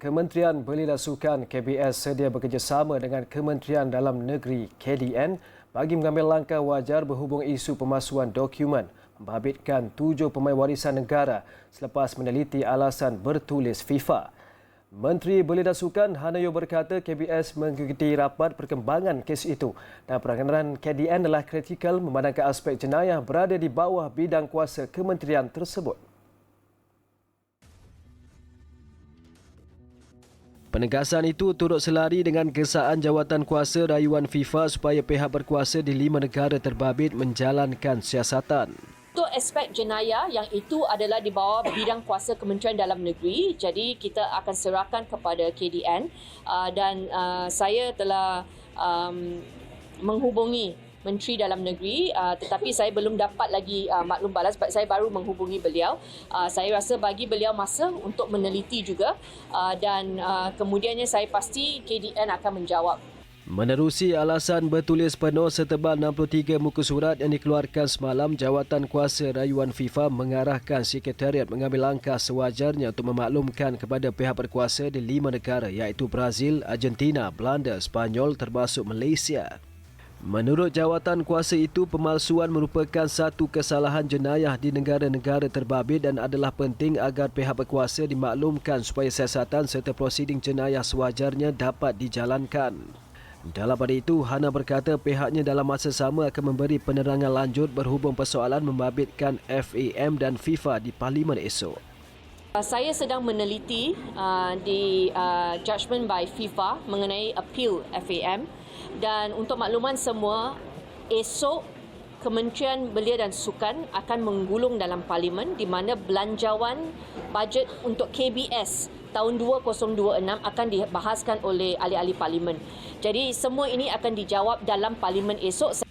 Kementerian Belia Sukan KBS sedia bekerjasama dengan Kementerian Dalam Negeri KDN bagi mengambil langkah wajar berhubung isu pemalsuan dokumen membabitkan tujuh pemain warisan negara selepas meneliti alasan bertulis FIFA. Menteri Belia dan Sukan Hanayo berkata KBS mengikuti rapat perkembangan kes itu dan peranganan KDN adalah kritikal memandangkan aspek jenayah berada di bawah bidang kuasa kementerian tersebut. Penegasan itu turut selari dengan kesaan jawatan kuasa rayuan FIFA supaya pihak berkuasa di lima negara terbabit menjalankan siasatan. Untuk aspek jenayah yang itu adalah di bawah bidang kuasa Kementerian Dalam Negeri. Jadi kita akan serahkan kepada KDN uh, dan uh, saya telah menghubungi Menteri Dalam Negeri uh, tetapi saya belum dapat lagi uh, maklum balas sebab saya baru menghubungi beliau. Uh, saya rasa bagi beliau masa untuk meneliti juga uh, dan uh, kemudiannya saya pasti KDN akan menjawab Menerusi alasan bertulis penuh setebal 63 muka surat yang dikeluarkan semalam, Jawatan Kuasa Rayuan FIFA mengarahkan Sekretariat mengambil langkah sewajarnya untuk memaklumkan kepada pihak berkuasa di lima negara iaitu Brazil, Argentina, Belanda, Spanyol termasuk Malaysia. Menurut jawatan kuasa itu, pemalsuan merupakan satu kesalahan jenayah di negara-negara terbabit dan adalah penting agar pihak berkuasa dimaklumkan supaya siasatan serta prosiding jenayah sewajarnya dapat dijalankan. Dalam pada itu, Hana berkata pihaknya dalam masa sama akan memberi penerangan lanjut berhubung persoalan membabitkan FAM dan FIFA di Parlimen esok. Saya sedang meneliti uh, di uh, judgment by FIFA mengenai appeal FAM dan untuk makluman semua esok Kementerian Belia dan Sukan akan menggulung dalam parlimen di mana belanjawan bajet untuk KBS tahun 2026 akan dibahaskan oleh ahli-ahli parlimen. Jadi semua ini akan dijawab dalam parlimen esok.